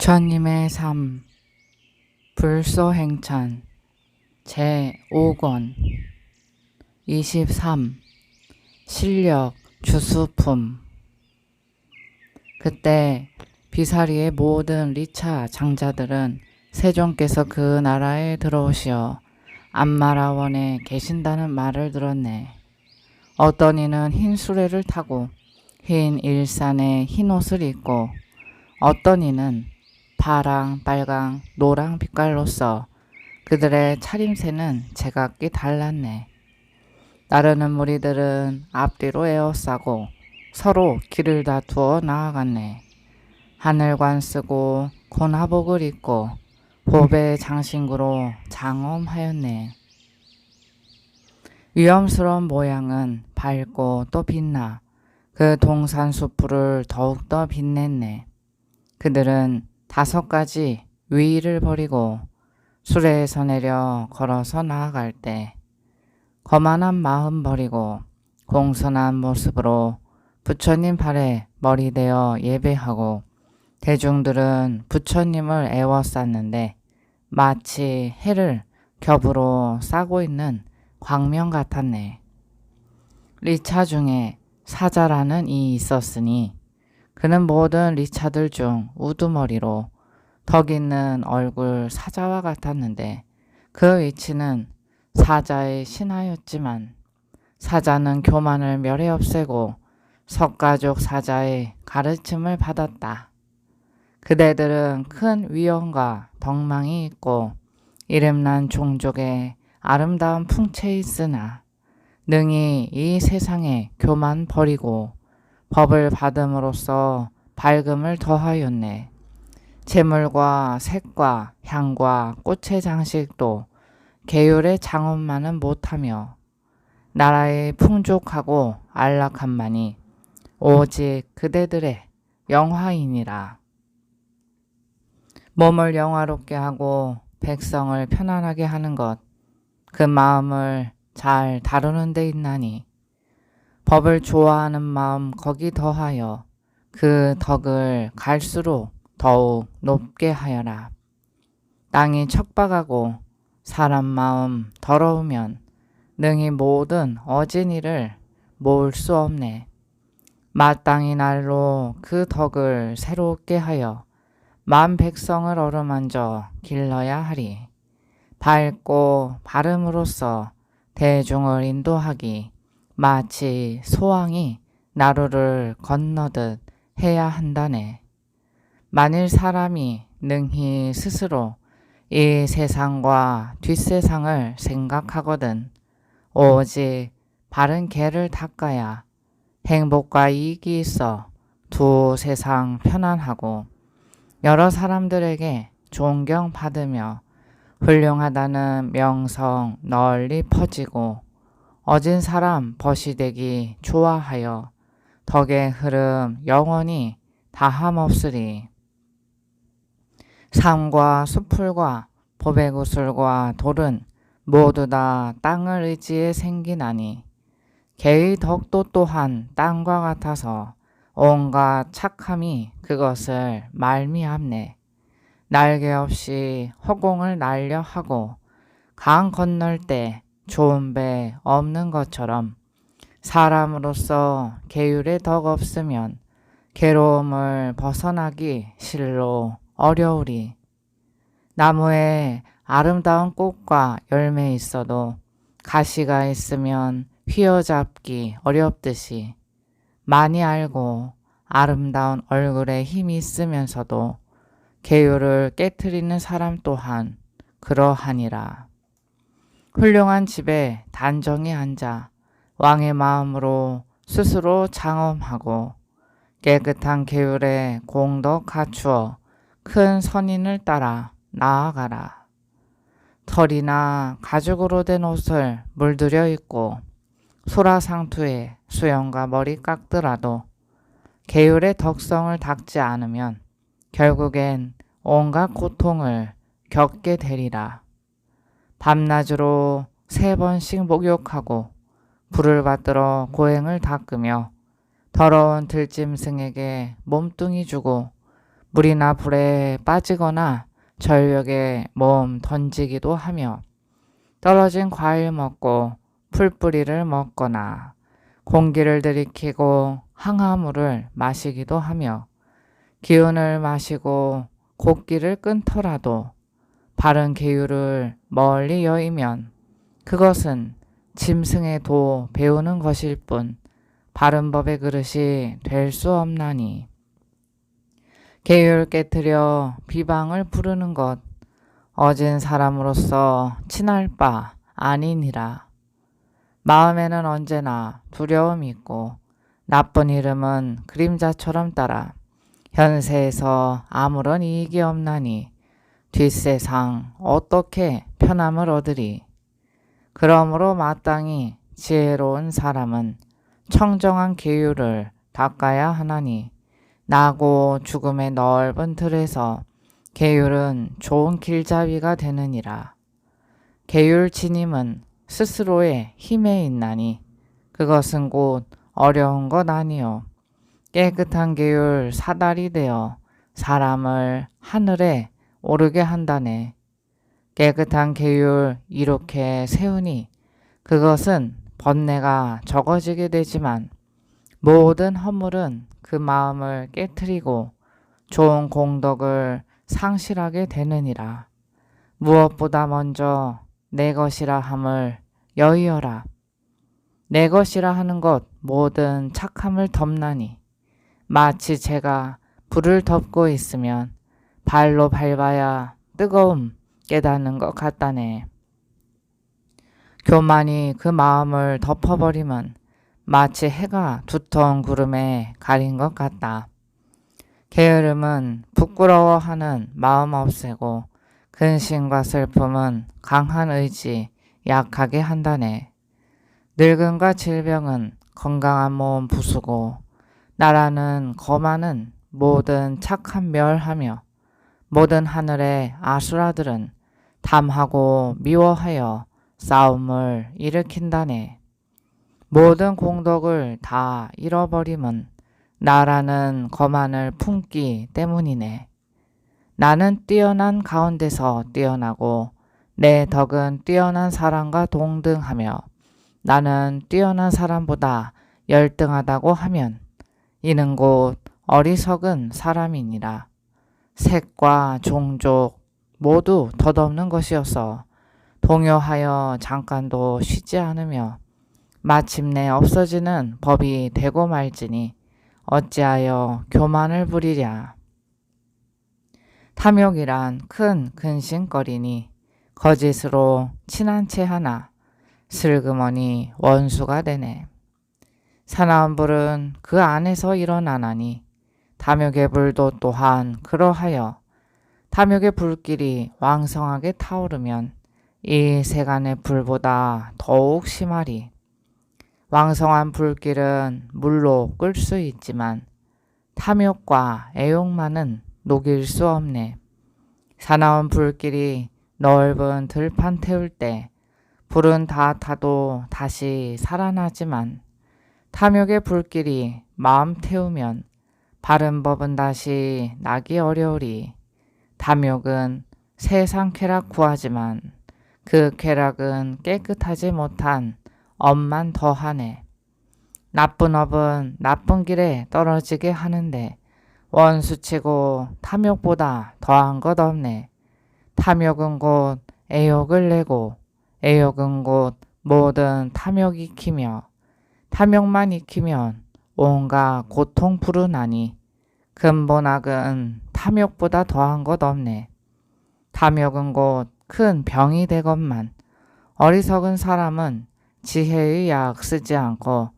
부처님의 삶 불소행찬 제5권 23 실력 주수품 그때 비사리의 모든 리차 장자들은 세종께서 그 나라에 들어오시어 안마라원에 계신다는 말을 들었네. 어떤 이는 흰 수레를 타고 흰 일산에 흰 옷을 입고 어떤 이는 파랑, 빨강, 노랑 빛깔로써 그들의 차림새는 제각기 달랐네. 따르는 무리들은 앞뒤로 에워싸고 서로 길을 다투어 나아갔네. 하늘관 쓰고 곤화복을 입고 보배 장신구로 장엄하였네. 위험스러운 모양은 밝고 또 빛나 그 동산 숲을 더욱더 빛냈네. 그들은 다섯 가지 위의를 버리고 수레에서 내려 걸어서 나아갈 때 거만한 마음 버리고 공손한 모습으로 부처님 발에 머리대어 예배하고 대중들은 부처님을 애워쌌는데 마치 해를 겹으로 싸고 있는 광명 같았네. 리차 중에 사자라는 이 있었으니 그는 모든 리차들 중 우두머리로 덕 있는 얼굴 사자와 같았는데 그 위치는 사자의 신하였지만 사자는 교만을 멸해 없애고 석가족 사자의 가르침을 받았다. 그대들은 큰 위엄과 덕망이 있고 이름난 종족의 아름다운 풍채 있으나 능히 이 세상에 교만 버리고 법을 받음으로써 밝음을 더하였네. 재물과 색과 향과 꽃의 장식도 계율의 장엄만은 못하며 나라의 풍족하고 안락함만이 오직 그대들의 영화이니라. 몸을 영화롭게 하고 백성을 편안하게 하는 것, 그 마음을 잘 다루는 데 있나니 법을 좋아하는 마음 거기 더하여 그 덕을 갈수록 더욱 높게 하여라. 땅이 척박하고 사람 마음 더러우면 능히 모든 어진 일을 모을 수 없네. 마땅히 날로 그 덕을 새롭게 하여 만 백성을 어루만져 길러야 하리. 밝고 바름으로써 대중을 인도하기 마치 소왕이 나루를 건너듯 해야 한다네. 만일 사람이 능히 스스로 이 세상과 뒷세상을 생각하거든 오직 바른 개를 닦아야 행복과 이익이 있어 두 세상 편안하고 여러 사람들에게 존경받으며 훌륭하다는 명성 널리 퍼지고 어진 사람 버시되기 좋아하여 덕의 흐름 영원히 다함없으리. 삶과 수풀과 보배구슬과 돌은 모두 다 땅을 의지해 생기나니 개의 덕도 또한 땅과 같아서 온갖 착함이 그것을 말미암네. 날개 없이 허공을 날려 하고 강 건널 때 좋은 배 없는 것처럼 사람으로서 계율에 덕 없으면 괴로움을 벗어나기 실로 어려우리. 나무에 아름다운 꽃과 열매 있어도 가시가 있으면 휘어잡기 어렵듯이 많이 알고 아름다운 얼굴에 힘이 있으면서도 계율을 깨뜨리는 사람 또한 그러하니라. 훌륭한 집에 단정히 앉아 왕의 마음으로 스스로 장엄하고 깨끗한 계율에 공덕 갖추어 큰 선인을 따라 나아가라. 털이나 가죽으로 된 옷을 물들여 입고 소라 상투에 수염과 머리 깎더라도 계율의 덕성을 닦지 않으면 결국엔 온갖 고통을 겪게 되리라. 밤낮으로 세 번씩 목욕하고 불을 받들어 고행을 닦으며 더러운 들짐승에게 몸뚱이 주고 물이나 불에 빠지거나 절벽에 몸 던지기도 하며 떨어진 과일 먹고 풀뿌리를 먹거나 공기를 들이키고 항아물을 마시기도 하며 기운을 마시고 곡기를 끊더라도 바른 계율을 멀리 여의면 그것은 짐승의 도 배우는 것일 뿐 바른 법의 그릇이 될 수 없나니. 계율 깨뜨려 비방을 부르는 것 어진 사람으로서 친할 바 아니니라. 마음에는 언제나 두려움이 있고 나쁜 이름은 그림자처럼 따라 현세에서 아무런 이익이 없나니 뒷세상 어떻게 편함을 얻으리 그러므로 마땅히 지혜로운 사람은 청정한 계율을 닦아야 하나니 나고 죽음의 넓은 틀에서 계율은 좋은 길잡이가 되느니라. 계율 지님은 스스로의 힘에 있나니 그것은 곧 어려운 것 아니요. 깨끗한 계율 사달이 되어 사람을 하늘에 오르게 한다네. 깨끗한 계율 이렇게 세우니 그것은 번뇌가 적어지게 되지만 모든 허물은 그 마음을 깨뜨리고 좋은 공덕을 상실하게 되느니라. 무엇보다 먼저 내 것이라 함을 여의어라. 내 것이라 하는 것 모든 착함을 덮나니 마치 제가 불을 덮고 있으면 발로 밟아야 뜨거움 깨닫는 것 같다네. 교만이 그 마음을 덮어버리면 마치 해가 두터운 구름에 가린 것 같다. 게으름은 부끄러워하는 마음 없애고 근심과 슬픔은 강한 의지 약하게 한다네. 늙음과 질병은 건강한 몸 부수고 나라는 거만은 모든 착한 멸하며 모든 하늘의 아수라들은 탐하고 미워하여 싸움을 일으킨다네. 모든 공덕을 다 잃어버림은 나라는 거만을 품기 때문이네. 나는 뛰어난 가운데서 뛰어나고 내 덕은 뛰어난 사람과 동등하며 나는 뛰어난 사람보다 열등하다고 하면 이는 곧 어리석은 사람이니라. 색과 종족 모두 덧없는 것이어서 동요하여 잠깐도 쉬지 않으며 마침내 없어지는 법이 되고 말지니 어찌하여 교만을 부리랴. 탐욕이란 큰 근심거리니 거짓으로 친한 채 하나 슬그머니 원수가 되네. 사나운 불은 그 안에서 일어나나니 탐욕의 불도 또한 그러하여 탐욕의 불길이 왕성하게 타오르면 이 세간의 불보다 더욱 심하리. 왕성한 불길은 물로 끌 수 있지만 탐욕과 애욕만은 녹일 수 없네. 사나운 불길이 넓은 들판 태울 때 불은 다 타도 다시 살아나지만 탐욕의 불길이 마음 태우면 바른 법은 다시 나기 어려우리. 탐욕은 세상 쾌락 구하지만 그 쾌락은 깨끗하지 못한 업만 더하네. 나쁜 업은 나쁜 길에 떨어지게 하는데 원수치고 탐욕보다 더한 것 없네. 탐욕은 곧 애욕을 내고 애욕은 곧 모든 탐욕 익히며 탐욕만 익히면 온갖 고통 부르나니 근본 악은 탐욕보다 더한 것 없네. 탐욕은 곧 큰 병이 되건만 어리석은 사람은 지혜의 약 쓰지 않고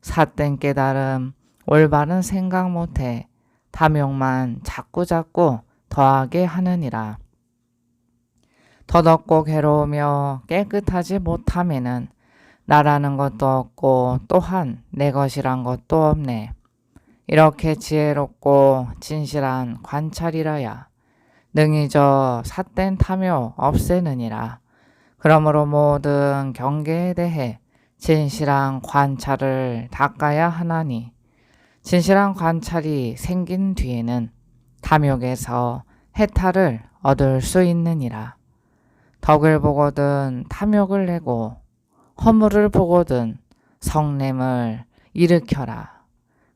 삿된 깨달음 올바른 생각 못해 탐욕만 자꾸자꾸 더하게 하느니라. 더덥고 괴로우며 깨끗하지 못함에는 나라는 것도 없고 또한 내 것이란 것도 없네. 이렇게 지혜롭고 진실한 관찰이라야 능히 저 삿된 탐욕 없애느니라. 그러므로 모든 경계에 대해 진실한 관찰을 닦아야 하나니 진실한 관찰이 생긴 뒤에는 탐욕에서 해탈을 얻을 수 있느니라. 덕을 보거든 탐욕을 내고 허물을 보거든 성냄을 일으켜라.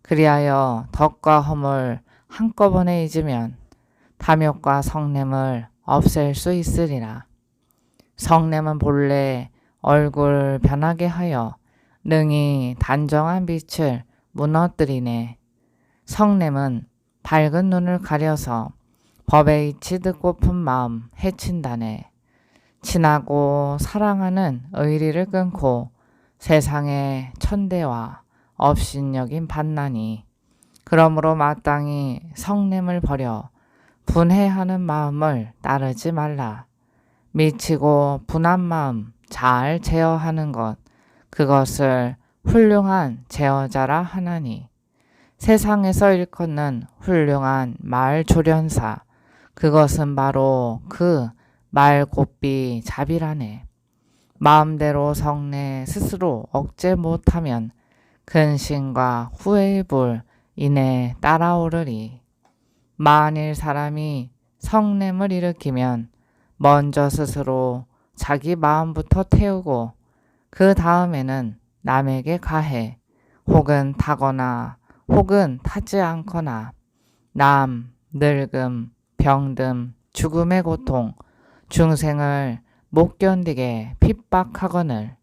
그리하여 덕과 허물 한꺼번에 잊으면 탐욕과 성냄을 없앨 수 있으리라. 성냄은 본래 얼굴 변하게 하여 능히 단정한 빛을 무너뜨리네. 성냄은 밝은 눈을 가려서 법에 이치듯고픈 마음 해친다네. 친하고 사랑하는 의리를 끊고 세상의 천대와 업신여긴 반난이 그러므로 마땅히 성냄을 버려 분해하는 마음을 따르지 말라. 미치고 분한 마음 잘 제어하는 것 그것을 훌륭한 제어자라 하나니 세상에서 일컫는 훌륭한 말 조련사 그것은 바로 그 말 곱비 자비라네. 마음대로 성내 스스로 억제 못하면 근심과 후회의 불 이내 따라오르리. 만일 사람이 성냄을 일으키면 먼저 스스로 자기 마음부터 태우고 그 다음에는 남에게 가해 혹은 타거나 혹은 타지 않거나 남, 늙음, 병듦, 죽음의 고통, 중생을 못 견디게 핍박하거늘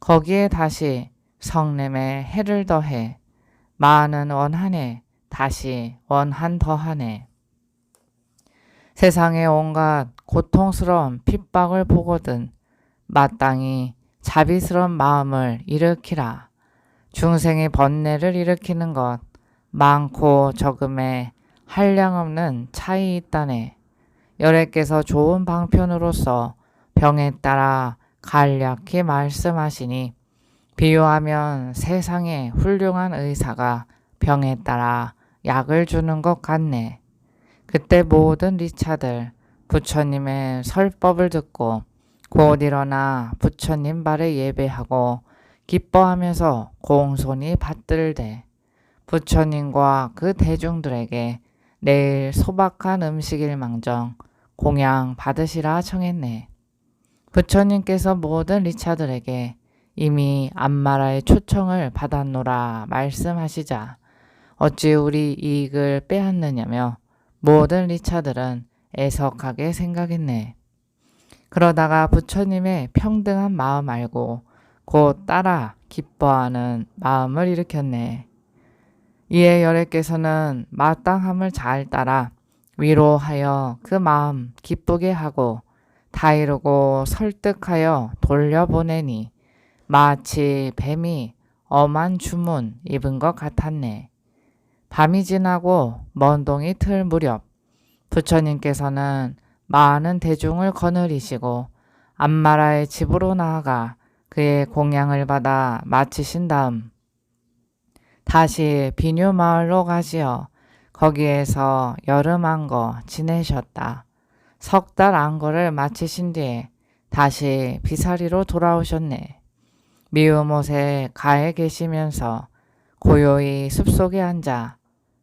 거기에 다시 성냄에 해를 더해 많은 원한에 다시 원한 더하네. 세상의 온갖 고통스러운 핍박을 보거든 마땅히 자비스러운 마음을 일으키라. 중생의 번뇌를 일으키는 것 많고 적음에 한량없는 차이 있다네. 여래께서 좋은 방편으로서 병에 따라 간략히 말씀하시니 비유하면 세상에 훌륭한 의사가 병에 따라 약을 주는 것 같네. 그때 모든 리차들 부처님의 설법을 듣고 곧 일어나 부처님 발에 예배하고 기뻐하면서 공손히 받들되 부처님과 그 대중들에게 내일 소박한 음식일 망정 공양 받으시라 청했네. 부처님께서 모든 리차들에게 이미 안마라의 초청을 받았노라 말씀하시자 어찌 우리 이익을 빼앗느냐며 모든 리차들은 애석하게 생각했네. 그러다가 부처님의 평등한 마음 알고 곧 따라 기뻐하는 마음을 일으켰네. 이에 열애께서는 마땅함을 잘 따라 위로하여 그 마음 기쁘게 하고 다이르고 설득하여 돌려보내니 마치 뱀이 엄한 주문 입은 것 같았네. 밤이 지나고 먼 동이 틀 무렵 부처님께서는 많은 대중을 거느리시고 안마라의 집으로 나아가 그의 공양을 받아 마치신 다음 다시 비뉴 마을로 가시어 거기에서 여름 안거 지내셨다. 석 달 안거를 마치신 뒤에 다시 비사리로 돌아오셨네. 미움 옷에 가에 계시면서 고요히 숲속에 앉아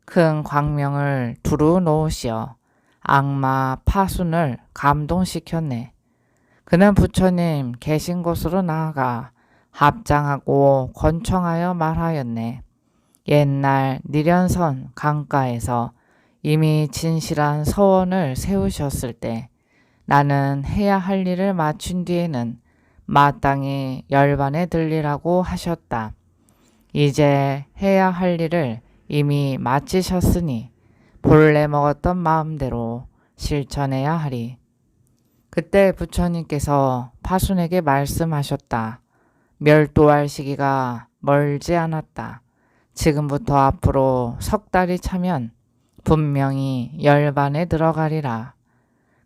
큰 광명을 두루 놓으시어 악마 파순을 감동시켰네. 그는 부처님 계신 곳으로 나아가 합장하고 권청하여 말하였네. 옛날 니련선 강가에서 이미 진실한 서원을 세우셨을 때 나는 해야 할 일을 마친 뒤에는 마땅히 열반에 들리라고 하셨다. 이제 해야 할 일을 이미 마치셨으니 본래 먹었던 마음대로 실천해야 하리. 그때 부처님께서 파순에게 말씀하셨다. 멸도할 시기가 멀지 않았다. 지금부터 앞으로 석 달이 차면 분명히 열반에 들어가리라.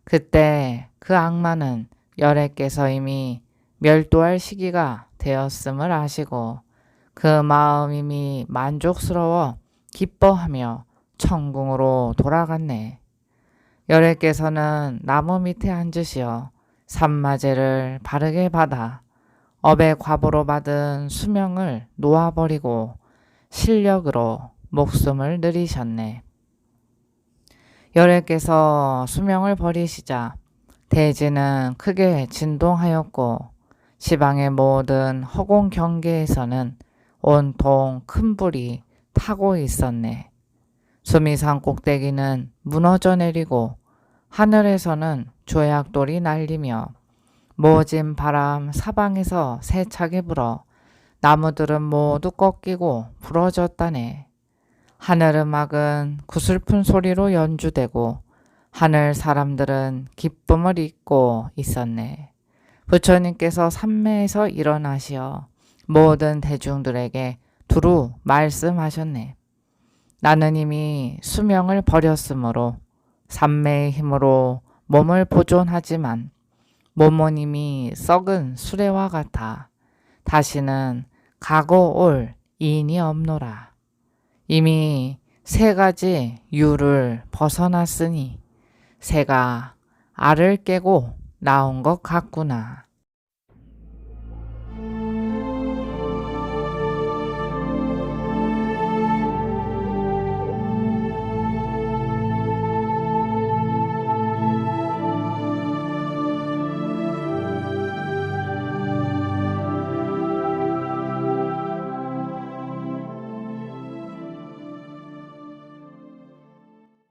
그때 그 악마는 열애께서 이미 멸도할 시기가 되었음을 아시고 그 마음 이미 만족스러워 기뻐하며 천궁으로 돌아갔네. 열애께서는 나무 밑에 앉으시어 산마제를 바르게 받아 업의 과보로 받은 수명을 놓아버리고 실력으로 목숨을 늘리셨네. 여래께서 수명을 버리시자 대지는 크게 진동하였고 지방의 모든 허공 경계에서는 온통 큰 불이 타고 있었네. 수미산 꼭대기는 무너져 내리고 하늘에서는 조약돌이 날리며 모진 바람 사방에서 세차게 불어 나무들은 모두 꺾이고 부러졌다네. 하늘 음악은 구슬픈 소리로 연주되고 하늘 사람들은 기쁨을 잊고 있었네. 부처님께서 산매에서 일어나시어 모든 대중들에게 두루 말씀하셨네. 나는 이미 수명을 버렸으므로 산매의 힘으로 몸을 보존하지만 몸은 이미 썩은 수레와 같아 다시는 가고 올 이인이 없노라. 이미 세 가지 유를 벗어났으니 새가 알을 깨고 나온 것 같구나.